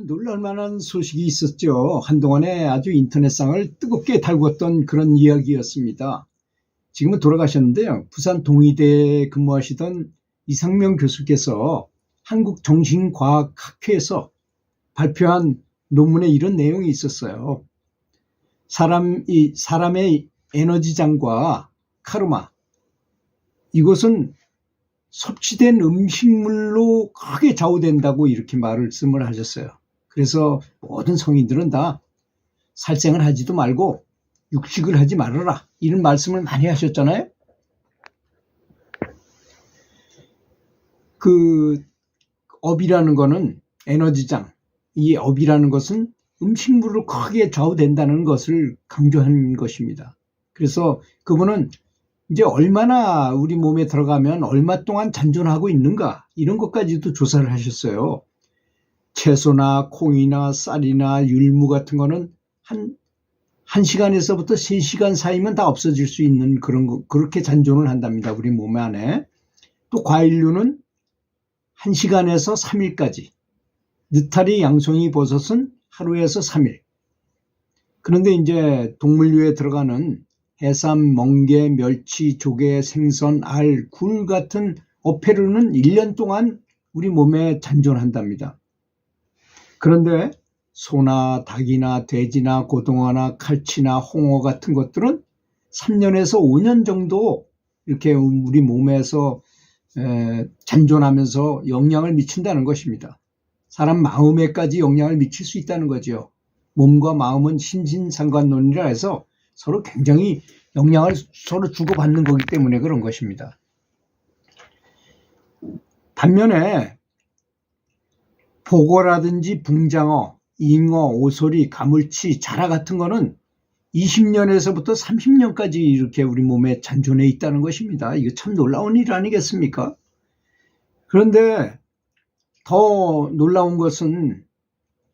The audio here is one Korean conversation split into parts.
놀랄만한 소식이 있었죠. 한동안에 아주 인터넷상을 뜨겁게 달궜던 그런 이야기였습니다. 지금은 돌아가셨는데요. 부산 동의대에 근무하시던 이상명 교수께서 한국정신과학학회에서 발표한 논문에 이런 내용이 있었어요. 사람, 이 사람의 에너지장과 카르마. 이것은 섭취된 음식물로 크게 좌우된다고 이렇게 말씀을 하셨어요. 그래서 모든 성인들은 다 살생을 하지도 말고 육식을 하지 말아라. 이런 말씀을 많이 하셨잖아요. 그 업이라는 거는 에너지장, 이 업이라는 것은 음식물로 크게 좌우된다는 것을 강조한 것입니다. 그래서 그분은 이제 얼마나 우리 몸에 들어가면 얼마 동안 잔존하고 있는가 이런 것까지도 조사를 하셨어요. 채소나 콩이나 쌀이나 율무 같은 거는 한, 한 시간에서부터 세 시간 사이면 다 없어질 수 있는 그런 거, 그렇게 잔존을 한답니다. 우리 몸 안에. 또 과일류는 한 시간에서 3일까지. 느타리, 양송이, 버섯은 하루에서 3일. 그런데 이제 동물류에 들어가는 해삼, 멍게, 멸치, 조개, 생선, 알, 굴 같은 어패류는 1년 동안 우리 몸에 잔존한답니다. 그런데 소나 닭이나 돼지나 고등어나 칼치나 홍어 같은 것들은 3년에서 5년 정도 이렇게 우리 몸에서 에, 잔존하면서 영향을 미친다는 것입니다. 사람 마음에까지 영향을 미칠 수 있다는 거죠. 몸과 마음은 신신상관론이라 해서 서로 굉장히 영향을 서로 주고받는 거기 때문에 그런 것입니다. 반면에 보고라든지 붕장어, 잉어, 오소리, 가물치, 자라 같은 거는 20년에서부터 30년까지 이렇게 우리 몸에 잔존해 있다는 것입니다. 이거 참 놀라운 일 아니겠습니까? 그런데 더 놀라운 것은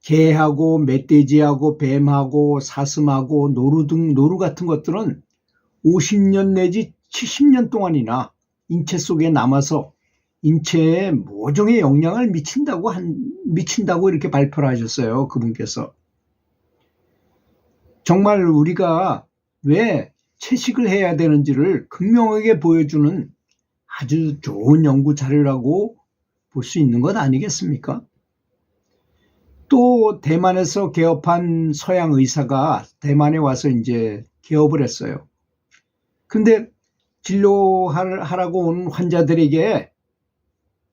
개하고 멧돼지하고 뱀하고 사슴하고 노루 등 노루 같은 것들은 50년 내지 70년 동안이나 인체 속에 남아서 인체에 모종의 영향을 미친다고 한 미친다고 이렇게 발표를 하셨어요. 그분께서. 정말 우리가 왜 채식을 해야 되는지를 극명하게 보여주는 아주 좋은 연구 자료라고 볼 수 있는 것 아니겠습니까? 또 대만에서 개업한 서양 의사가 대만에 와서 이제 개업을 했어요. 근데 진료하라고 온 환자들에게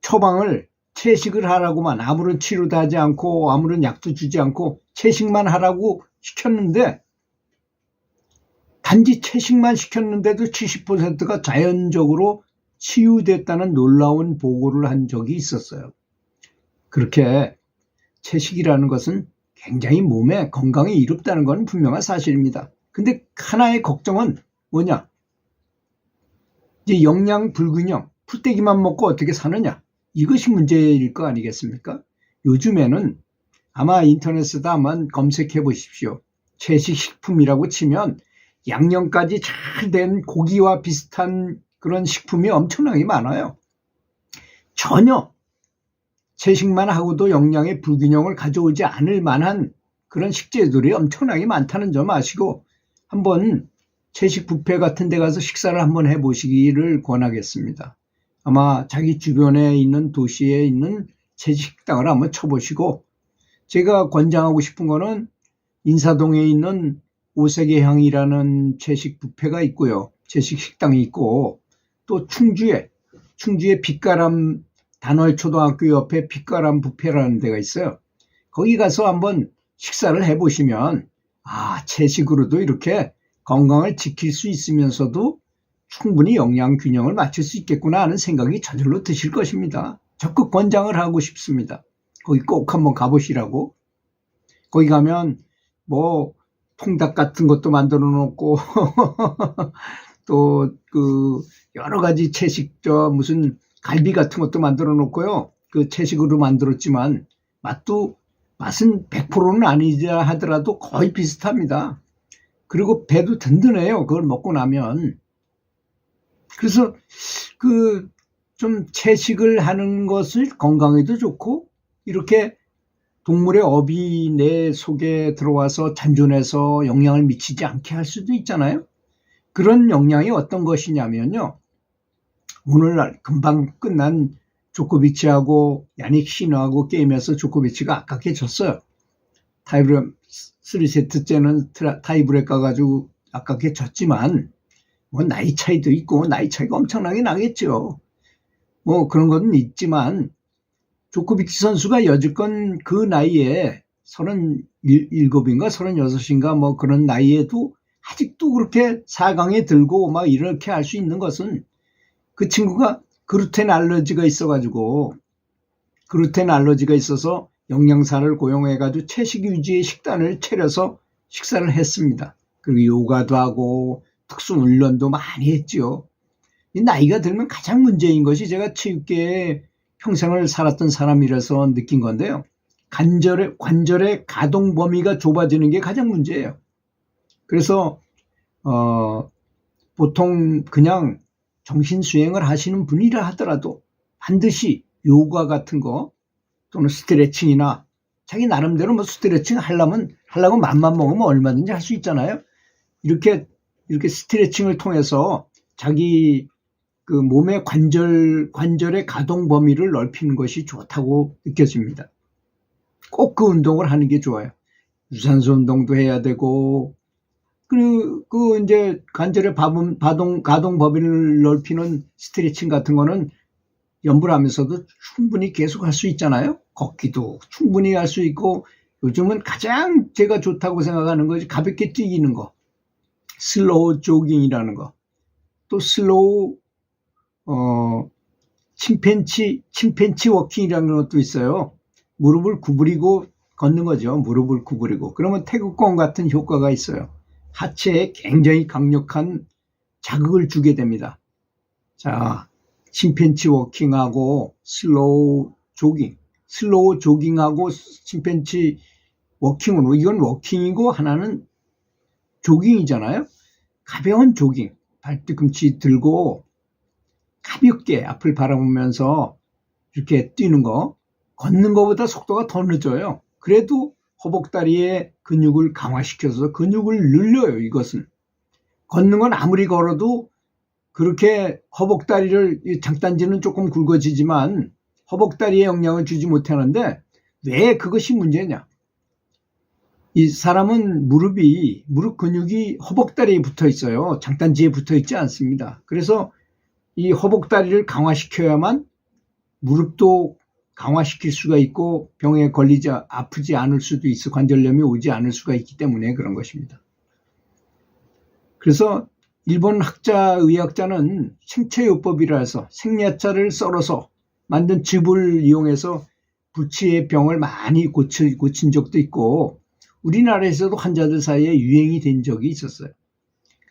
처방을 채식을 하라고만 아무런 치료도 하지 않고 아무런 약도 주지 않고 채식만 하라고 시켰는데 단지 채식만 시켰는데도 70%가 자연적으로 치유됐다는 놀라운 보고를 한 적이 있었어요. 그렇게 채식이라는 것은 굉장히 몸에 건강에 이롭다는 건 분명한 사실입니다. 근데 하나의 걱정은 뭐냐? 이제 영양 불균형, 풀떼기만 먹고 어떻게 사느냐? 이것이 문제일 거 아니겠습니까? 요즘에는 아마 인터넷에다 한번 검색해 보십시오. 채식 식품이라고 치면 양념까지 잘 된 고기와 비슷한 그런 식품이 엄청나게 많아요. 전혀 채식만 하고도 영양의 불균형을 가져오지 않을 만한 그런 식재들이 엄청나게 많다는 점 아시고 한번 채식 뷔페 같은 데 가서 식사를 한번 해보시기를 권하겠습니다. 아마 자기 주변에 있는 도시에 있는 채식 식당을 한번 쳐보시고 제가 권장하고 싶은 거는 인사동에 있는 오색의 향이라는 채식 뷔페가 있고요. 채식 식당이 있고 또 충주에 충주에 빛가람 단월 초등학교 옆에 빛가람 뷔페라는 데가 있어요. 거기 가서 한번 식사를 해 보시면 아 채식으로도 이렇게 건강을 지킬 수 있으면서도 충분히 영양 균형을 맞출 수 있겠구나 하는 생각이 저절로 드실 것입니다. 적극 권장을 하고 싶습니다. 거기 꼭 한번 가보시라고. 거기 가면 뭐 통닭 같은 것도 만들어 놓고 또 그 여러 가지 채식 저 무슨 갈비 같은 것도 만들어 놓고요. 그 채식으로 만들었지만 맛도 맛은 100%는 아니자 하더라도 거의 비슷합니다. 그리고 배도 든든해요. 그걸 먹고 나면. 그래서 그 좀 채식을 하는 것을 건강에도 좋고 이렇게 동물의 업이 내 속에 들어와서 잔존해서 영향을 미치지 않게 할 수도 있잖아요. 그런 영향이 어떤 것이냐면요. 오늘날 금방 끝난 조코비치하고 야닉 시너하고 게임에서 조코비치가 아깝게 졌어요. 타이브레 3세트째는 타이브레 가가지고 아깝게 졌지만 뭐 나이 차이도 있고 나이 차이가 엄청나게 나겠죠. 뭐 그런 건 있지만 조코비치 선수가 여지껏 그 나이에 37인가 36인가 뭐 그런 나이에도 아직도 그렇게 4강에 들고 막 이렇게 할 수 있는 것은 그 친구가 그루텐 알러지가 있어가지고 그루텐 알러지가 있어서 영양사를 고용해가지고 채식 유지의 식단을 차려서 식사를 했습니다. 그리고 요가도 하고 특수 훈련도 많이 했지요. 이 나이가 들면 가장 문제인 것이 제가 체육계에 평생을 살았던 사람이라서 느낀 건데요. 관절의, 관절의 가동 범위가 좁아지는 게 가장 문제예요. 그래서, 어, 보통 그냥 정신수행을 하시는 분이라 하더라도 반드시 요가 같은 거 또는 스트레칭이나 자기 나름대로 뭐 스트레칭 하려면, 하려고 맘만 먹으면 얼마든지 할 수 있잖아요. 이렇게, 이렇게 스트레칭을 통해서 자기 그 몸의 관절, 관절의 가동 범위를 넓히는 것이 좋다고 느껴집니다. 꼭 그 운동을 하는 게 좋아요. 유산소 운동도 해야 되고, 그, 그 이제 관절의 바동, 가동 범위를 넓히는 스트레칭 같은 거는 연불하면서도 충분히 계속 할 수 있잖아요. 걷기도 충분히 할 수 있고, 요즘은 가장 제가 좋다고 생각하는 것이 가볍게 뛰기는 거. 슬로우 조깅이라는 거. 또 슬로우 어, 침팬치, 침팬치 워킹이라는 것도 있어요. 무릎을 구부리고 걷는 거죠. 무릎을 구부리고. 그러면 태극권 같은 효과가 있어요. 하체에 굉장히 강력한 자극을 주게 됩니다. 자, 침팬치 워킹하고 슬로우 조깅. 슬로우 조깅하고 침팬치 워킹은, 이건 워킹이고 하나는 조깅이잖아요. 가벼운 조깅. 발 뒤꿈치 들고 가볍게 앞을 바라보면서 이렇게 뛰는 거, 걷는 것보다 속도가 더 늦어요. 그래도 허벅다리의 근육을 강화시켜서 근육을 늘려요, 이것은. 걷는 건 아무리 걸어도 그렇게 허벅다리를, 장단지는 조금 굵어지지만 허벅다리에 영향을 주지 못하는데 왜 그것이 문제냐? 이 사람은 무릎이, 무릎 근육이 허벅다리에 붙어 있어요. 장단지에 붙어 있지 않습니다. 그래서 이 허벅다리를 강화시켜야만 무릎도 강화시킬 수가 있고 병에 걸리지 아프지 않을 수도 있어 관절염이 오지 않을 수가 있기 때문에 그런 것입니다. 그래서 일본 학자 의학자는 생체요법이라 해서 생야차를 썰어서 만든 즙을 이용해서 부치의 병을 많이 고치, 고친 적도 있고 우리나라에서도 환자들 사이에 유행이 된 적이 있었어요.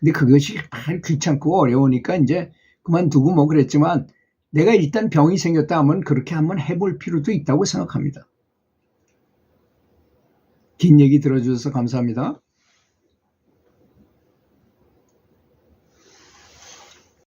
근데 그것이 귀찮고 어려우니까 이제 그만두고 뭐 그랬지만 내가 일단 병이 생겼다 하면 그렇게 한번 해볼 필요도 있다고 생각합니다. 긴 얘기 들어주셔서 감사합니다.